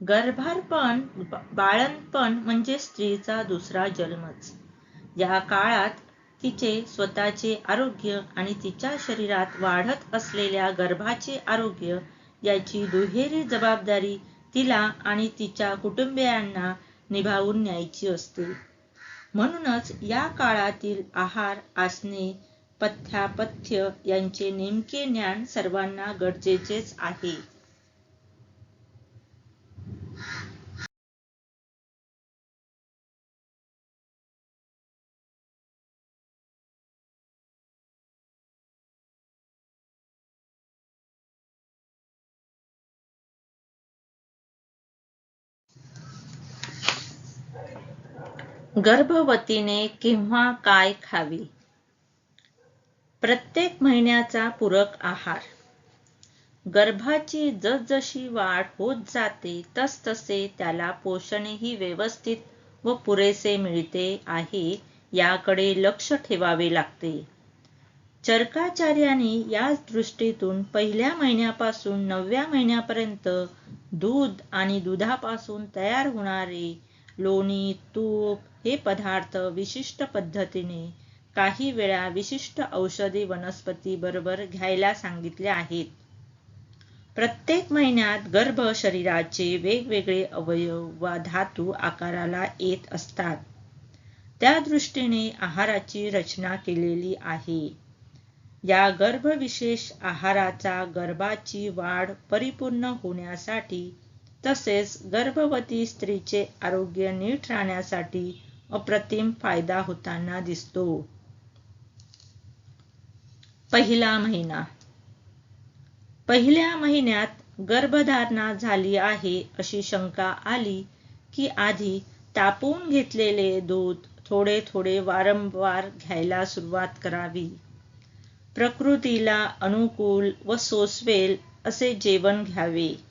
गर्भारपण बाळणपण म्हणजे स्त्रीचा दुसरा जन्मच. या काळात तिचे स्वतःचे आरोग्य आणि तिच्या शरीरात वाढत असलेल्या गर्भाचे आरोग्य याची दुहेरी जबाबदारी तिला आणि तिच्या कुटुंबियांना निभावून न्यायची असते. म्हणूनच या काळातील आहार आसने पथ्यापथ्य यांचे नेमके ज्ञान सर्वांना गरजेचेच आहे. गर्भवतीने केव्हा काय खावे? प्रत्येक महिन्याचा पूरक आहार. गर्भाची जसजशी वाढ होत जाते तसतसे त्याला पोषणही व्यवस्थित व पुरेसे मिळते आहे याकडे लक्ष ठेवावे लागते. चरकाचार्याने या दृष्टीतून पहिल्या महिन्यापासून नवव्या महिन्यापर्यंत दूध आणि दुधापासून तयार होणारे लोणी तूप हे पदार्थ विशिष्ट पद्धतीने काही वेळा विशिष्ट औषधी वनस्पती बरोबर घ्यायला सांगितले आहेत. प्रत्येक महिन्यात गर्भ शरीराचे वेगवेगळे अवयव वा धातू आकाराला येत असतात. त्या दृष्टीने आहाराची रचना केलेली आहे. या गर्भविशेष आहाराचा गर्भाची वाढ परिपूर्ण होण्यासाठी तसेच गर्भवती स्त्रीचे आरोग्य नीट राहण्यासाठी अप्रतिम फायदा होताना दिसतो. पहिला महिना. पहिल्या महिन्यात गर्भधारणा झाली आहे अशी शंका आली की आधी तापवून घेतलेले दूध थोडे थोडे वारंवार घ्यायला सुरुवात करावी. प्रकृतीला अनुकूल व सोसवेल असे जेवण घ्यावे.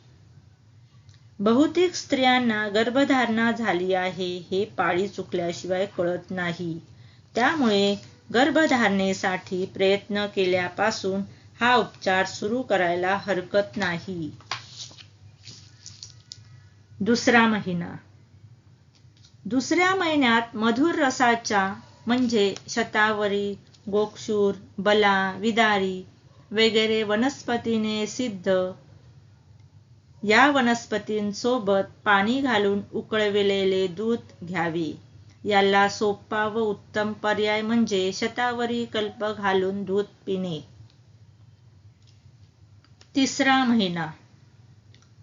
बहुतेक स्त्रियांना गर्भधारणा झाली आहे हे पाळी चुकल्याशिवाय कळत नाही. त्यामुळे गर्भधारणेसाठी प्रयत्न केल्यापासून हा उपचार सुरू करायला हरकत नाही. दुसरा महिना. दुसऱ्या महिन्यात मधुर रसाच्या म्हणजे शतावरी गोक्षूर बला विदारी वगैरे वनस्पतीने सिद्ध या वनस्पतींसोबत पाणी घालून उकळविलेले दूध घ्यावे. याला सोपा व उत्तम पर्याय म्हणजे शतावरी कल्प घालून दूध पिणे. तिसरा महिना.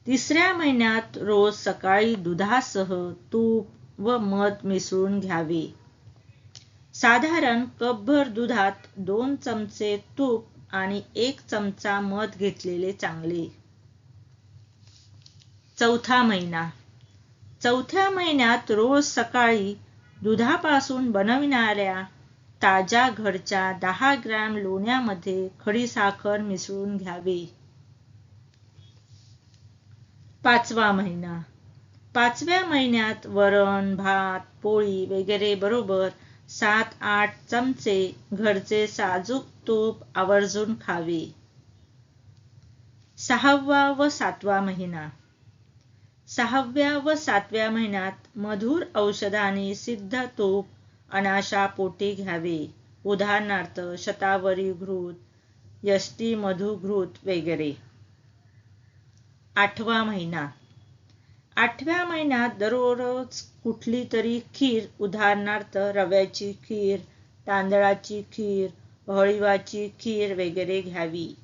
तिसऱ्या महिन्यात रोज सकाळी दुधासह तूप व मध मिसळून घ्यावे. साधारण कपभर दुधात दोन चमचे तूप आणि एक चमचा मध घेतलेले चांगले. चौथा महिना. चौथ्या महिन्यात रोज सकाळी दुधापासून बनविणाऱ्या ताज्या घरच्या दहा ग्रॅम लोण्यामध्ये खडीसाखर मिसळून घ्यावे. पाचवा महिना. पाचव्या महिन्यात वरण भात पोळी वगैरे बरोबर सात आठ चमचे घरचे साजूक तूप आवर्जून खावे. सहावा व सातवा महिना. सहाव्या व सातव्या महिन्यात मधुर औषधाने सिद्ध तूप अनाशा पोटी घ्यावे. उदाहरणार्थ शतावरी घृत यष्टी मधुघृत वगैरे. आठवा महिना. आठव्या महिन्यात दररोज कुठली तरी खीर उदाहरणार्थ रव्याची खीर तांदळाची खीर हळीवाची खीर वगैरे घ्यावी.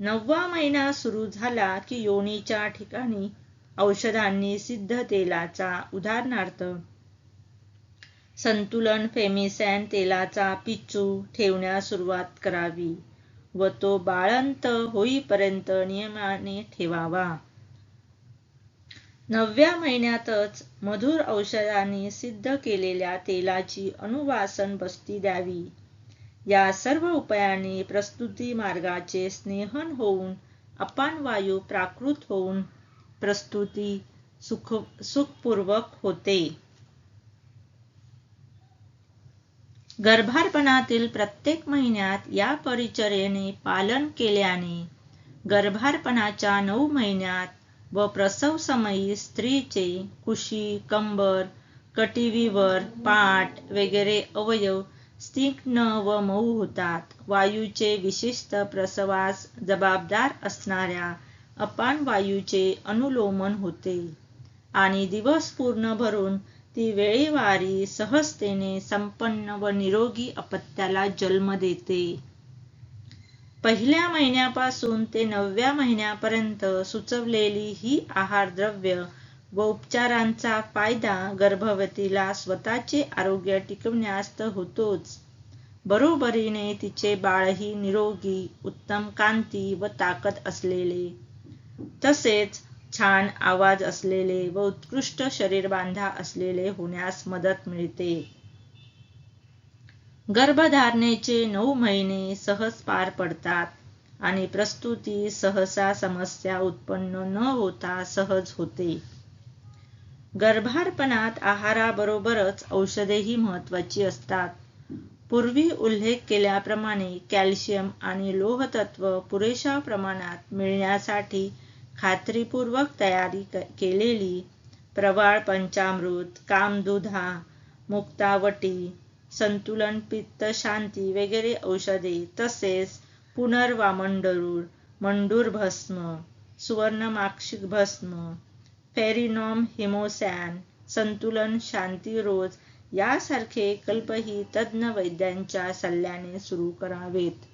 नववा महिना सुरू झाला की योनीच्या ठिकाणी औषधांनी सिद्ध तेलाचा उदाहरणार्थ संतुलन फेमिसॅन तेलाचा पिच्चू ठेवण्यास सुरुवात करावी व तो बाळंत होईपर्यंत नियमाने ठेवावा. नवव्या महिन्यातच मधुर औषधांनी सिद्ध केलेल्या तेलाची अनुवासन बस्ती द्यावी. या सर्व उपायांनी प्रस्तुती मार्गाचे स्नेहन होऊन अपान वायू प्राकृत होऊन प्रस्तुती सुख सुखपूर्वक होते. गर्भारपणातील प्रत्येक महिन्यात या परिचर्येने पालन केल्याने गर्भारपणाच्या नऊ महिन्यात व प्रसवसमयी स्त्रीचे कुशी कंबर कटिवीवर पाठ वगैरे अवयव स्निग्ध व मऊ होतात. वायूचे विशिष्ट प्रसवास जबाबदार असणाऱ्या अपान वायूचे अनुलोमन होते. आणि दिवस पूर्ण भरून ती वेळेवारी सहजतेने संपन्न व निरोगी अपत्याला जन्म देते. पहिल्या महिन्यापासून ते नवव्या महिन्यापर्यंत सुचवलेली ही आहारद्रव्य व उपचारांचा फायदा गर्भवतीला स्वतःचे आरोग्य टिकवण्यास तर होतोच. बरोबरीने तिचे बाळही निरोगी उत्तम कांती व ताकद असलेले. तसेच छान आवाज असलेले व उत्कृष्ट शरीरबांधा असलेले होण्यास मदत मिळते. गर्भधारणेचे नऊ महिने सहज पार पडतात आणि प्रस्तुती सहसा समस्या उत्पन्न न होता सहज होते. गर्भारपणात आहाराबरोबरच औषधेही महत्वाची असतात. पूर्वी उल्लेख केल्याप्रमाणे कॅल्शियम आणि लोहतत्व पुरेशा प्रमाणात मिळण्यासाठी खात्रीपूर्वक तयारी केलेली प्रवाळ पंचामृत कामदुधा मुक्तावटी संतुलन पित्त शांती वगैरे औषधे तसेच पुनर्वामंडरूळ मंडूर भस्म सुवर्णमाक्षिक भस्म फेरिनॉम हिमोसॅन संतुलन शांती रोज यासारखे कल्पही तज्ज्ञ वैद्यांच्या सल्ल्याने सुरू करावेत.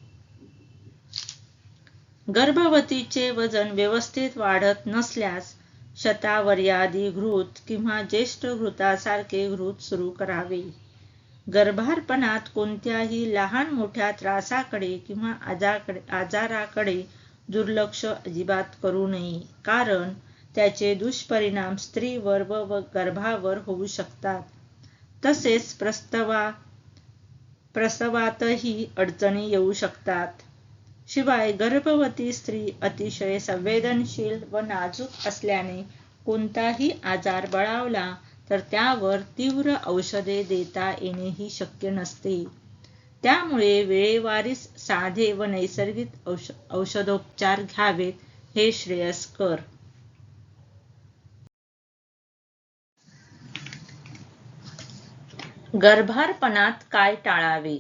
गर्भवतीचे वजन व्यवस्थित वाढत नसल्यास शतावर्यादी घृत किंवा ज्येष्ठ घृतासारखे घृत सुरू करावे. गर्भारपणात कोणत्याही लहान मोठ्या त्रासाकडे किंवा आजाराकडे दुर्लक्ष अजिबात करू नये कारण त्याचे दुष्परिणाम स्त्रीवर व गर्भावर होऊ शकतात. तसेच प्रस्तवा प्रसवातही अडचणी येऊ शकतात. शिवाय गर्भवती स्त्री अतिशय संवेदनशील व नाजूक असल्याने कोणताही आजार बळावला तर त्यावर तीव्र औषधे देता येणेही शक्य नसते. त्यामुळे वेळेवारीच साधे व नैसर्गिक औषधोपचार घ्यावेत हे श्रेयस्कर गर्भारपणात काय टाळावे?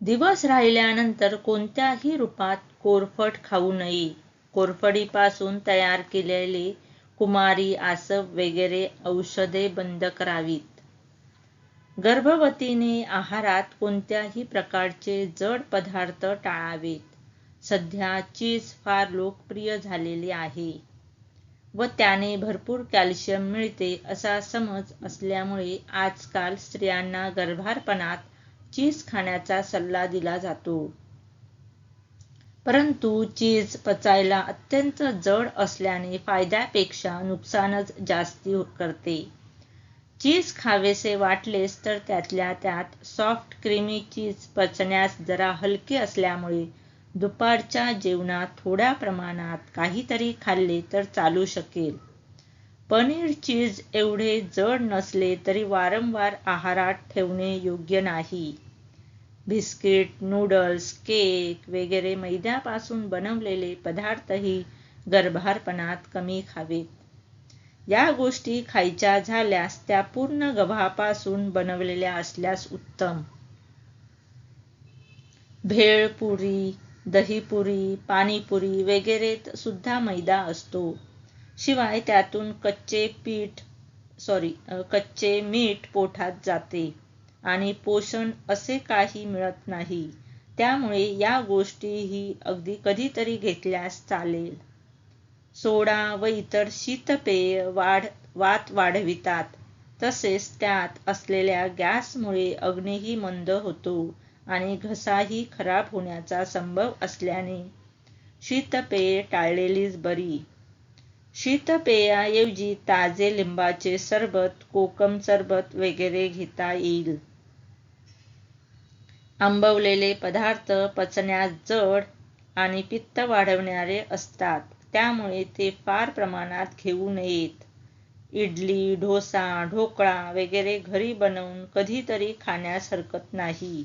दिवस राहिल्यानंतर कोणत्याही रूपात कोरफड खाऊ नये. कोरफडीपासून तयार केलेले कुमारी आसप वगैरे औषधे बंद करावीत. गर्भवतीने आहारात कोणत्याही प्रकारचे जड पदार्थ टाळावेत. सध्या चीज फार लोकप्रिय झालेले आहे व त्याने भरपूर कॅल्शियम मिळते असा समज असल्यामुळे आजकाल स्त्रियांना गर्भारपणात चीज खाण्याचा सल्ला दिला जातो. परंतु चीज पचायला अत्यंत जड असल्याने फायद्यापेक्षा नुकसानच जास्ती करते. चीज खावेसे वाटलेस तर त्यातल्या त्यात सॉफ्ट क्रीमी चीज पचण्यास जरा हलके असल्यामुळे दुपारच्या जेवणात थोड्या प्रमाणात काहीतरी खाल्ले तर चालू शकेल. पनीर चीज एवढे जड नसले तरी वारंवार आहारात ठेवणे योग्य नाही. बिस्किट नूडल्स केक वगैरे मैद्यापासून बनवलेले पदार्थही गर्भारपणात कमी खावेत. या गोष्टी खायच्या झाल्यास त्या पूर्ण गव्हापासून बनवलेल्या असल्यास उत्तम. भेळपुरी दहीपुरी पाणीपुरी वगैरेत सुद्धा मैदा असतो. शिवाय त्यातून कच्चे पीठ सॉरी कच्चे मीठ पोटात जाते आणि पोषण असे काही मिळत नाही. त्यामुळे या गोष्टी ही अगदी कधीतरी घेतल्यास चालेल. सोडा व इतर शीतपेय वाढ वात वाढवितात. तसेच त्यात असलेल्या गॅसमुळे अग्नीही मंद होतो आणि घसाही खराब होण्याचा संभव असल्याने शीतपेये टाळलेलीच बरी. शीतपेयाऐवजी ताजे लिंबाचे सरबत कोकम सरबत वगैरे घेता येईल. आंबवलेले पदार्थ पचण्यास जड आणि पित्त वाढवणारे असतात. त्यामुळे ते फार प्रमाणात घेऊ नयेत. इडली डोसा ढोकळा वगैरे घरी बनवून कधीतरी खाण्यास हरकत नाही.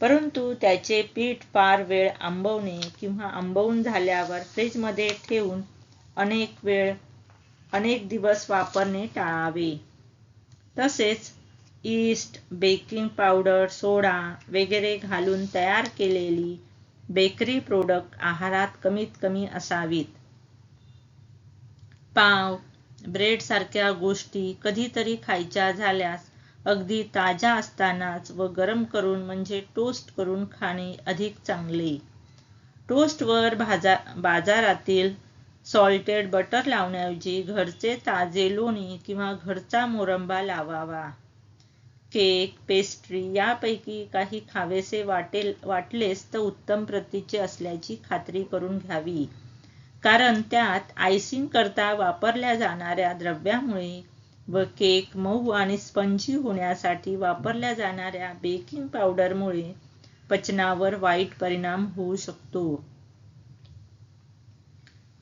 परंतु त्याचे पीठ फार वेळ आंबवणे किंवा आंबवून झाल्यावर फ्रीजमध्ये ठेवून अनेक वेळ अनेक दिवस वापरणे टाळावे. तसेच ईस्ट बेकिंग पावडर सोडा वगैरे घालून तयार केलेली बेकरी प्रोडक्ट आहारात कमीत कमी असावीत. पाव ब्रेड सारख्या गोष्टी कधीतरी खायच्या झाल्यास अगदी ताज्या असतानाच व गरम करून म्हणजे टोस्ट करून खाणे अधिक चांगले. टोस्टवर भाजा बाजारातील सॉल्टेड बटर लावण्याऐवजी घरचे ताजे लोणी किंवा घरचा मोरंबा लावावा. केक पेस्ट्री यापैकी काही खावेसे वाटेल वाटलेस तर उत्तम प्रतीचे असल्याची खात्री करून घ्यावी. कारण त्यात आयसिंग करता वापरल्या जाणाऱ्या द्रव्यामुळे व केक मऊ आणि स्पंजी होण्यासाठी वापरल्या जाणाऱ्या बेकिंग पावडरमुळे पचनावर वाईट परिणाम होऊ शकतो.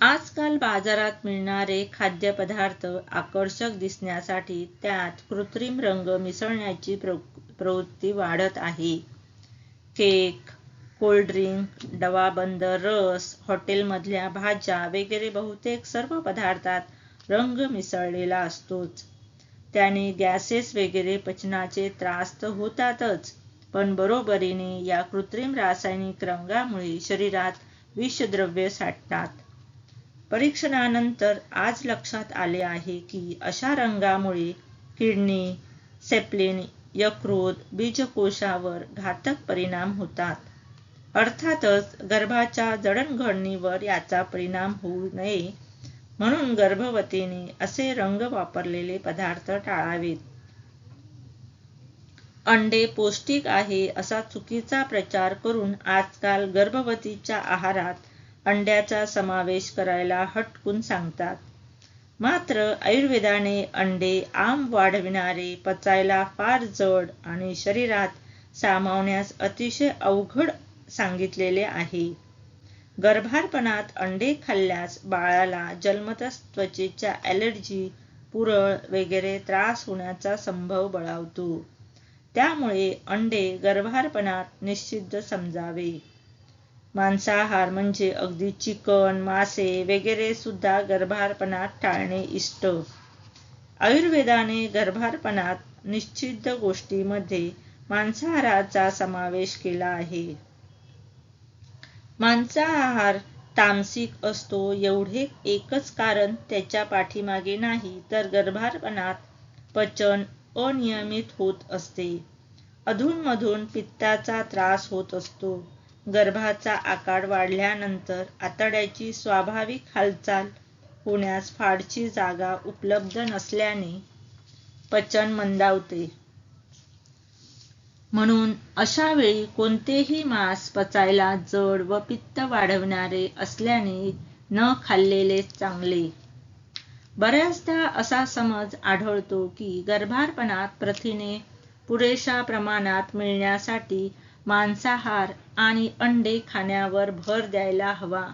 आजकाल बाजारात मिळणारे खाद्यपदार्थ आकर्षक दिसण्यासाठी त्यात कृत्रिम रंग मिसळण्याची प्रवृत्ती वाढत आहे. केक कोल्ड्रिंक डवाबंद रस हॉटेलमधल्या भाज्या वगैरे बहुतेक सर्व पदार्थात रंग मिसळलेला असतोच. त्याने गॅसेस वगैरे पचनाचे त्रास तर होतातच पण बरोबरीने या कृत्रिम रासायनिक रंगामुळे शरीरात विषद्रव्य साठतात. परीक्षणानंतर आज लक्षात आले आहे की अशा रंगामुळे किडनी सेप्लिन यकृत बीजकोशावर घातक परिणाम होतात. अर्थातच गर्भाच्या जडणघडणीवर याचा परिणाम होऊ नये. म्हणून गर्भवतीने असे रंग वापरलेले पदार्थ टाळावेत. अंडे पौष्टिक आहे असा चुकीचा प्रचार करून आजकाल गर्भवतीच्या आहारात अंड्याचा समावेश करायला हटकून सांगतात. मात्र आयुर्वेदाने अंडे आम वाढविणारे पचायला फार जड आणि शरीरात सामावण्यास अतिशय अवघड सांगितलेले आहे. गर्भारपणात अंडे खाल्ल्यास बाळाला जन्मतच त्वचेच्या ॲलर्जी पुरळ वगैरे त्रास होण्याचा संभव बळावतो. त्यामुळे अंडे गर्भारपणात निश्चिद्ध समजावे. मांसाहार म्हणजे अगदी चिकन मासे वगैरे सुद्धा गर्भारपणात टाळणे इष्ट. आयुर्वेदाने गर्भारपणात निश्चिद्ध गोष्टीमध्ये मांसाहाराचा समावेश केला आहे. मांसाहार तामसिक असतो एवढे एकच कारण त्याच्या पाठीमागे नाही तर गर्भारपणात पचन अनियमित होत असते. अधूनमधून पित्ताचा त्रास होत असतो. गर्भाचा आकार वाढल्यानंतर आतड्याची स्वाभाविक हालचाल होण्यास फारशी जागा उपलब्ध नसल्याने पचन मंदावते. म्हणून अशा वेळी कोणतेही मांस पचायला जड व पित्त वाढवणारे असल्याने न खाल्लेले चांगले. बऱ्याचदा असा समज आढळतो की गर्भारपणात प्रथिने पुरेशा प्रमाणात मिळण्यासाठी मांसाहार आणि अंडे खाण्यावर भर द्यायला हवा.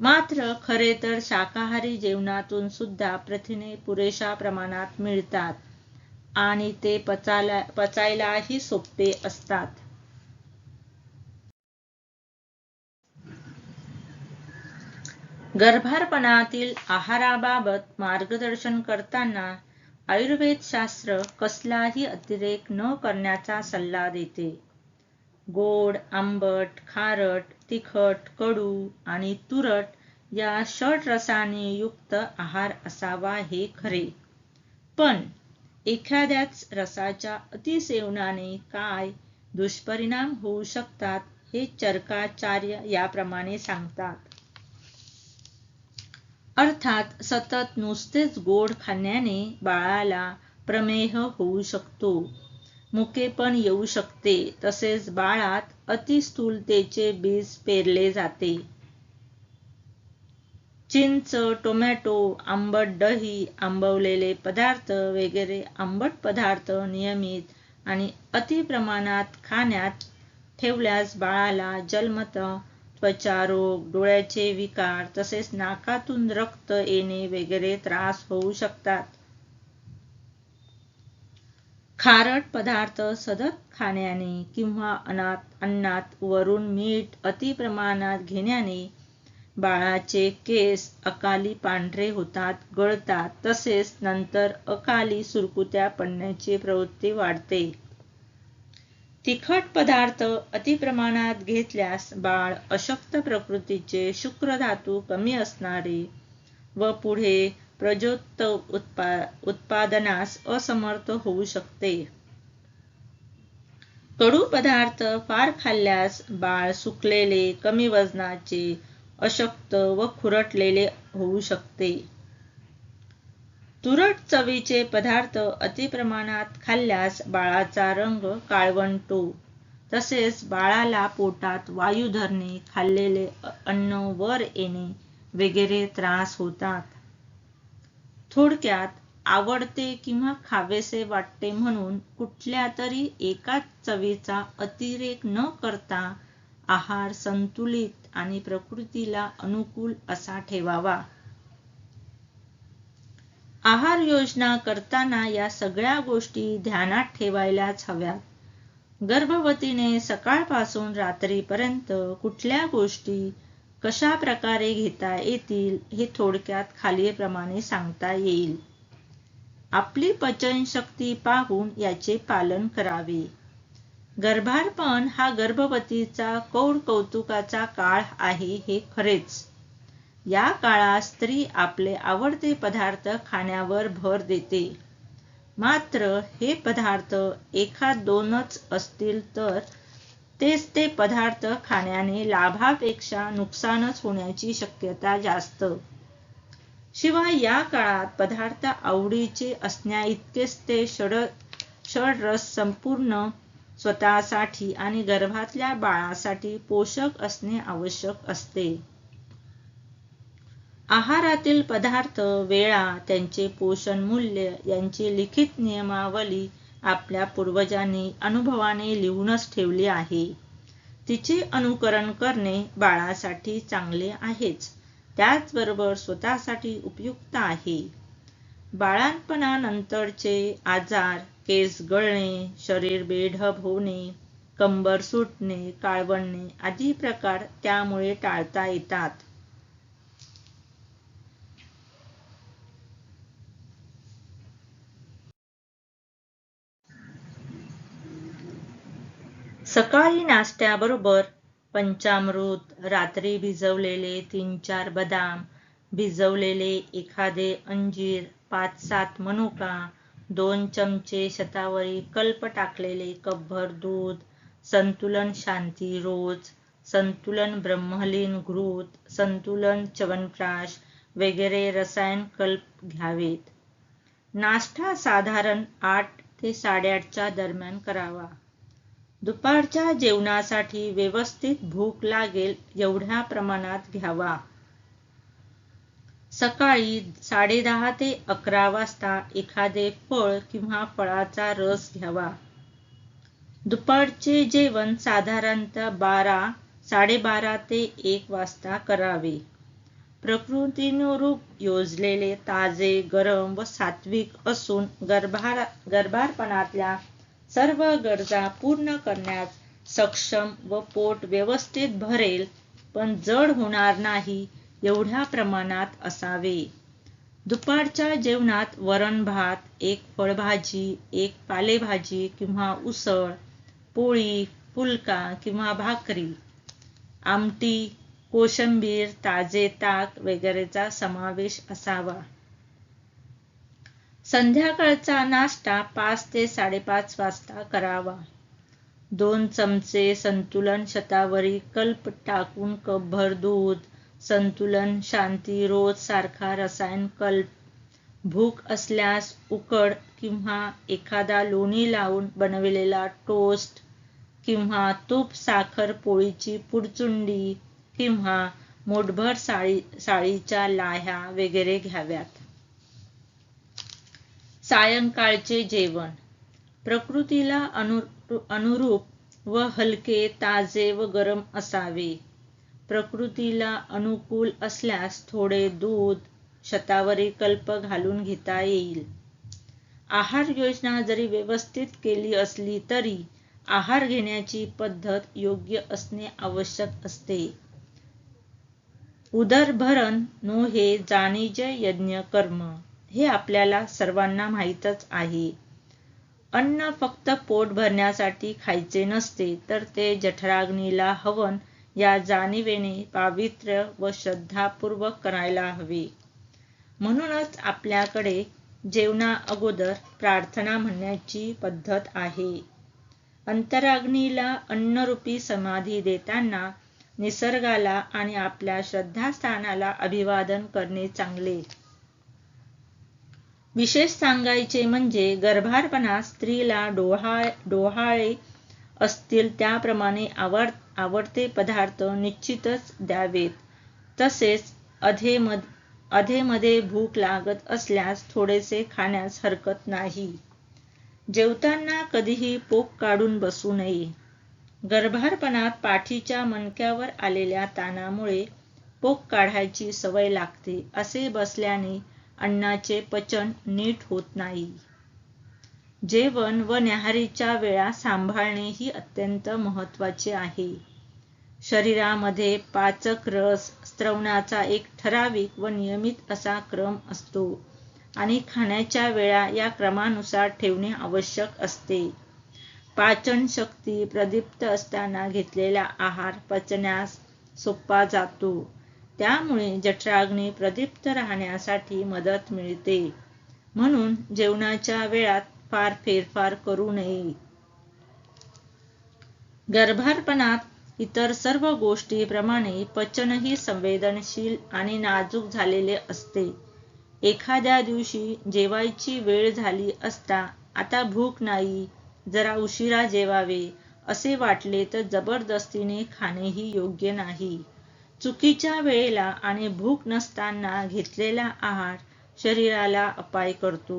मात्र खरे तर शाकाहारी जेवणातून सुद्धा प्रथिने पुरेशा प्रमाणात मिळतात आणि ते पचायला पचायलाही सोपे असतात. गर्भारपणातील आहाराबाबत मार्गदर्शन करताना आयुर्वेद शास्त्र कसलाही अतिरेक न करण्याचा सल्ला देते. गोड आंबट खारट तिखट कडू आणि तुरट या षड युक्त आहार असावा हे खरे. पण एखाद्याच रसाच्या अतिसेवनाने काय दुष्परिणाम होऊ शकतात हे चरकाचार्य याप्रमाणे सांगतात. अर्थात सतत नुसतेच गोड खाण्याने बाळाला प्रमेह होऊ शकतो. मुकेपण येऊ शकते. तसेच बाळात अतिस्थूलतेचे बीज पेरले जाते. चिंच टोमॅटो आंबट दही आंबवलेले पदार्थ वगैरे आंबट पदार्थ नियमित आणि अति प्रमाणात खाण्यात ठेवल्यास बाळाला जलमत त्वचा रोग डोळ्याचे विकार तसेच नाकातून रक्त येणे वगैरे त्रास होऊ शकतात. खारट पदार्थ सतत खाण्याने किंवा अनात अन्नात वरून मीठ अति प्रमाणात घेण्याने बाळाचे केस अकाली पांढरे होतात गळतात. तसेच नंतर अकाली सुरकुत्या पडण्याची प्रवृत्ती वाढते. तिखट पदार्थ अतिप्रमाणात घेतल्यास बाळ अशक्त प्रकृतीचे शुक्र धातू कमी असणारे व पुढे प्रजोत्त उत्पा उत्पादनास असमर्थ होऊ शकते. कडू पदार्थ फार खाल्ल्यास बाळ सुकलेले कमी वजनाचे अशक्त व खुरटलेले होऊ शकते. तुरट चवीचे पदार्थ अतिप्रमाणात खाल्ल्यास बाळाचा रंग काळवंटो तसेच बाळाला पोटात वायू धरणे खाल्लेले अन्न वर येणे वगैरे त्रास होतात. थोडक्यात आवडते किंवा खावेसे वाटते म्हणून कुठल्या तरी एकाच चवीचा अतिरेक न करता आहार संतुलित आणि प्रकृतीला अनुकूल असा ठेवावा. आहार योजना करताना या सगळ्या गोष्टी ध्यानात ठेवायलाच हव्यात. गर्भवतीने सकाळपासून रात्रीपर्यंत कुठल्या गोष्टी कशा प्रकारे घेता येतील हे थोडक्यात खालीलप्रमाणे सांगता येईल. आपली पचनशक्ती पाहून याचे पालन करावे. गर्भारपण हा गर्भवतीचा कौड कौतुकाचा काळ आहे हे खरेच. या काळात स्त्री आपले आवडते पदार्थ खाण्यावर भर देते. मात्र हे पदार्थ एखाद दोनच असतील तर तेच ते पदार्थ खाण्याने लाभापेक्षा नुकसानच होण्याची शक्यता जास्त. शिवाय या काळात पदार्थ आवडीचे असण्याइतकेच ते षड षडरस संपूर्ण स्वतःसाठी आणि गर्भातल्या बाळासाठी पोषक असणे आवश्यक असते. आहारातील पदार्थ वेळा त्यांचे पोषण मूल्य यांची लिखित नियमावली आपल्या पूर्वजांनी अनुभवाने लिहूनच ठेवले आहे. तिचे अनुकरण करणे बाळासाठी चांगले आहेच. त्याचबरोबर स्वतःसाठी उपयुक्त आहे. बाळांपणानंतरचे आजार केस गळणे शरीर बेढब होणे कंबर सुटणे काळवणणे आदी प्रकार त्यामुळे टाळता येतात. सकाळी नाश्त्याबरोबर पंचामृत रात्री भिजवलेले तीन चार बदाम भिजवलेले एखादे अंजीर पाच सात मनुका दोन चमचे शतावरी कल्प टाकलेले कपभर दूध संतुलन शांती रोज संतुलन ब्रह्मलीन घृत संतुलन च्यवनप्राश वगैरे रसायन कल्प घ्यावेत. नाश्ता साधारण आठ ते साडेआठच्या दरम्यान करावा. दुपारच्या जेवणासाठी व्यवस्थित भूक लागेल एवढ्या प्रमाणात घ्यावा. सकाळी साडेदहा ते अकरा वाजता एखादे फळ किंवा फळाचा रस घ्यावा. दुपारचे जेवण साधारणतः बारा साडेबारा ते एक वाजता करावे. प्रकृतीनुरूप योजलेले ताजे गरम व सात्विक असून गर्भार गर्भारपणातल्या सर्व गरजा पूर्ण करण्यास सक्षम व पोट व्यवस्थित भरेल पण जड होणार नाही एवढ्या प्रमाणात असावे. दुपारच्या जेवणात वरण भात एक फळभाजी एक पालेभाजी किंवा उसळ पोळी फुलका किंवा भाकरी आमटी कोशंबीर ताजे ताक वगैरेचा समावेश असावा. संध्याकाळचा नाश्ता पाच ते साडेपाच वाजता करावा. दोन चमचे संतुलन शतावरी कल्प टाकून कपभर दूध संतुलन शांती रोज सारखा रसायन कल्प. भूक असल्यास उकड किंवा एखादा लोणी लावून बनविलेला टोस्ट किंवा तूप साखर पोळीची पुडचुंडी किंवा मोठभर साळी साळीच्या लाह्या वगैरे घ्याव्यात. सायंकाळचे जेवण. प्रकृतीला अनुरूप व हलके ताजे व गरम असावे. प्रकृतीला अनुकूल असल्यास थोडे दूध शतावरी कल्प घालून घेता येईल. आहार योजना जरी व्यवस्थित केली असली तरी आहार घेण्याची पद्धत योग्य असणे आवश्यक असते. उदरभरण नो हे जाणीज यज्ञ कर्म. हे आपल्याला सर्वांना माहीतच आहे. अन्न फक्त पोट भरण्यासाठी खायचे नसते तर ते जठराग्नीला हवन या जाणीवेने पावित्र्य व श्रद्धापूर्वक करायला हवे. म्हणूनच आपल्याकडे जेवणा अगोदर प्रार्थना म्हणण्याची पद्धत आहे. अंतराग्नीला अन्नरूपी समाधी देताना निसर्गाला आणि आपल्या श्रद्धास्थानाला अभिवादन करणे चांगले. विशेष सांगायचे म्हणजे गर्भारपणात स्त्रीला डोहा डोहाळे असतील त्याप्रमाणे आवड आवडते पदार्थ निश्चितच द्यावेत. तसेच अधेमध अधेमध्ये भूक लागत असल्यास थोडेसे खाण्यास हरकत नाही. जेवताना कधीही पोक काढून बसू नये. गर्भारपणात पाठीच्या मणक्यावर आलेल्या ताणामुळे पोक काढायची सवय लागते. असे बसल्याने अन्नाचे पचन नीट होत नाही. जेवण व न्याहारीच्या वेळा सांभाळणे ही अत्यंत महत्त्वाचे आहे. शरीरामध्ये पाचक रस स्त्रवणाचा एक ठराविक व नियमित असा क्रम असतो आणि खाण्याच्या वेळा या क्रमानुसार ठेवणे आवश्यक असते. पाचन शक्ती प्रदीप्त असताना घेतलेला आहार पचण्यास सोपा जातो. त्यामुळे जठराग्नी प्रदीप्त राहण्यासाठी मदत मिळते. म्हणून जेवणाच्या वेळात फार फेरफार करू नये. गर्भारपणात इतर सर्व गोष्टीप्रमाणे पचनही संवेदनशील आणि नाजूक झालेले असते. एखाद्या दिवशी जेवायची वेळ झाली असता आता भूक नाही जरा उशिरा जेवावे असे वाटले तर जबरदस्तीने खाणेही योग्य नाही. चुकीच्या वेळेला आणि भूक नसताना घेतलेला आहार शरीराला अपाय करतो.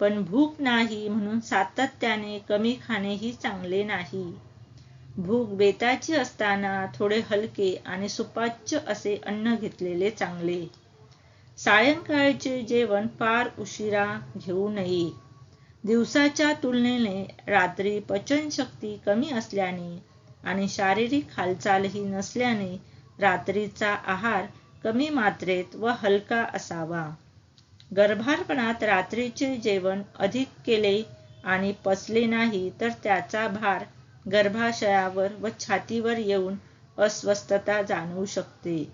पण भूक नाही म्हणून सातत्याने कमी खाणेही चांगले नाही. भूक बेताची असताना थोडे हलके आणि सुपाच्य असे अन्न घेतलेले चांगले. सायंकाळचे जेवण फार उशिरा घेऊ नये. दिवसाच्या तुलनेने रात्री पचनशक्ती कमी असल्याने आणि शारीरिक हालचालही नसल्याने रात्रीचा आहार कमी मात्रेत व हलका असावा. गर्भारपणात रात्रीचे जेवण अधिक केले आणि पचले नाही तर त्याचा भार गर्भाशयावर व छातीवर येऊन अस्वस्थता जाणवू शकते.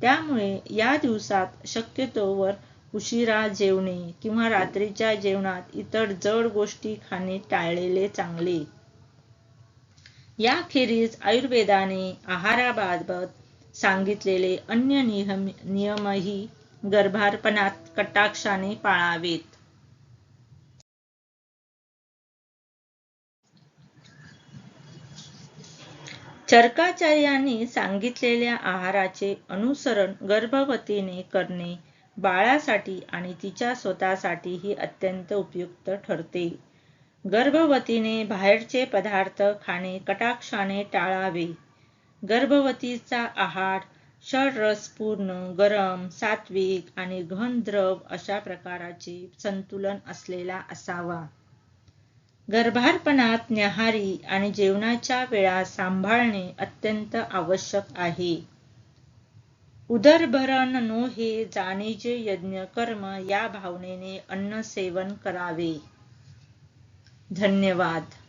त्यामुळे या दिवसात शक्यतोवर उशिरा जेवणे किंवा रात्रीच्या जेवणात इतर जड गोष्टी खाणे टाळलेले चांगले. याखेरीज आयुर्वेदाने आहाराबाबत सांगितलेले अन्य नियम नियमही गर्भारपणात कटाक्षाने पाळावेत. चरकाचार्यांनी सांगितलेल्या आहाराचे अनुसरण गर्भवतीने करणे बाळासाठी आणि तिच्या स्वतःसाठीही अत्यंत उपयुक्त ठरते. गर्भवतीने बाहेरचे पदार्थ खाणे कटाक्षाने टाळावे. गर्भवतीचा आहार षडरसपूर्ण गरम सात्विक आणि घन द्रव अशा प्रकाराचे संतुलन असलेला असावा. गर्भारपणात न्याहारी आणि जेवणाच्या वेळा सांभाळणे अत्यंत आवश्यक आहे. उदरभरण नो हे जाणीजे यज्ञ कर्म या भावनेने अन्न सेवन करावे. धन्यवाद.